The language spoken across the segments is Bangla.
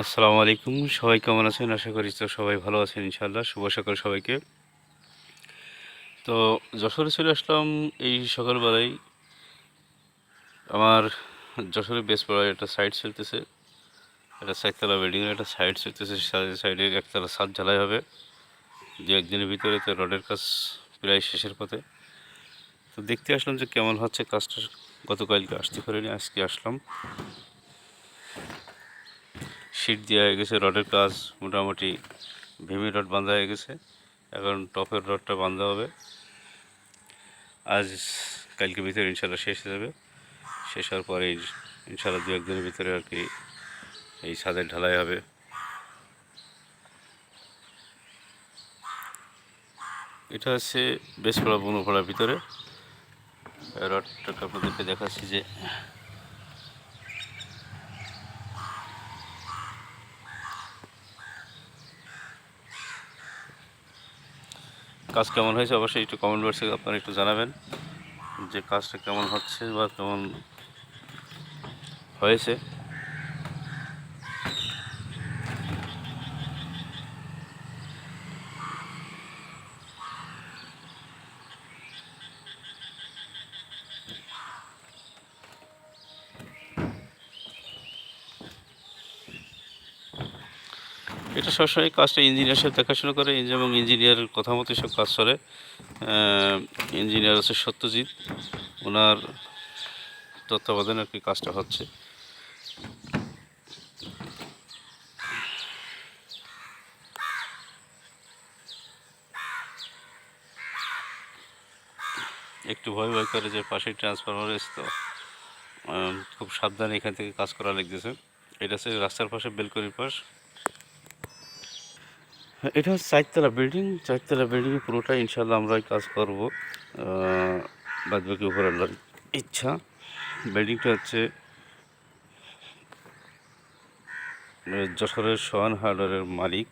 আসসালামু আলাইকুম। সবাই কেমন আছেন? আশা করি তো সবাই ভালো আছেন, ইনশাআল্লাহ। শুভ সকাল সবাইকে। তো যশোরে চলে আসলাম এই সকালবেলায়। আমার যশোরে বড় একটা সাইড চলতেছে। একটা সাইতলা বিল্ডিংয়ের একটা সাইড চলতেছে। সাইডে একতলা ছাদ ঢালাই হবে। যে একদিনের ভিতরে তো রডের কাজ প্রায় শেষের পথে। তো দেখতে আসলাম যে কেমন হচ্ছে কাজটা। গতকালকে আসতে পারিনি, আজকে আসলাম। শিট দেওয়া হয়ে গেছে, রডের কাজ মোটামুটি ভিমি রড বাঁধা হয়ে গেছে। এখন টপের রডটা বাঁধা হবে। আজ, কালকে ভিতরে ইনশাল্লাহ শেষ হয়ে যাবে। শেষ হওয়ার পরে ইনশাল্লাহ দু একদিনের ভিতরে আর কি এই ছাদের ঢালাই হবে। এটা হচ্ছে বেশপাড়া বনপাড়ার ভিতরে। রডটাকে আপনাদেরকে দেখাচ্ছি যে কাজ কেমন হয়েছে অবশ্যই একটু কমেন্ট বক্সে আপনারা একটু জানাবেন যে কাজটা কেমন হচ্ছে বা কেমন হয়েছে। এটা সবসময় কাজটা ইঞ্জিনিয়ার সাথে দেখাশোনা করে এবং ইঞ্জিনিয়ারের কথা মতো সব কাজ চলে ইঞ্জিনিয়ার আছে সত্যজিৎ। ওনার তত্ত্বাবধানে আর কি কাজটা হচ্ছে। একটু ভয় ভয় করে যে পাশে ট্রান্সফরমার এসে তো খুব সাবধানে এখান থেকে কাজ করা লাগতেছে। এটা হচ্ছে রাস্তার পাশে বেলকনির পাশ। এটা হচ্ছে চারতলা বিল্ডিং চারতলা বিল্ডিং পুরোটা ইনশাল্লাহ আমরা কাজ করব। বাদ বাকি উপর আল্লাহর ইচ্ছা। বিল্ডিংটা হচ্ছে যশোরের সোহান হার্ডওয়ারের মালিক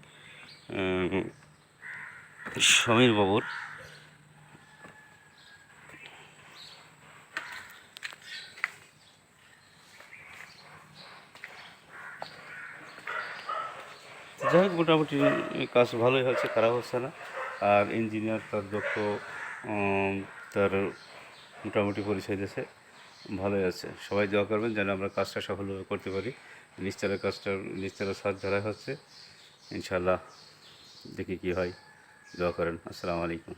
সমীর বাবুর। যাই হোক, মোটামুটি কাজ ভালোই হচ্ছে, খারাপ হচ্ছে না। আর ইঞ্জিনিয়ার তার দক্ষ তার মোটামুটি পরিচয় দিয়েছে, ভালোই আছে। সবাই দোয়া করবেন যেন আমরা কাজটা সফলভাবে করতে পারি। নিস্তারের কাজটা নিস্তারের সাজ ঝাড়াই হচ্ছে ইনশাল্লাহ দেখি কি হয়। দোয়া করেন। আসসালামু আলাইকুম।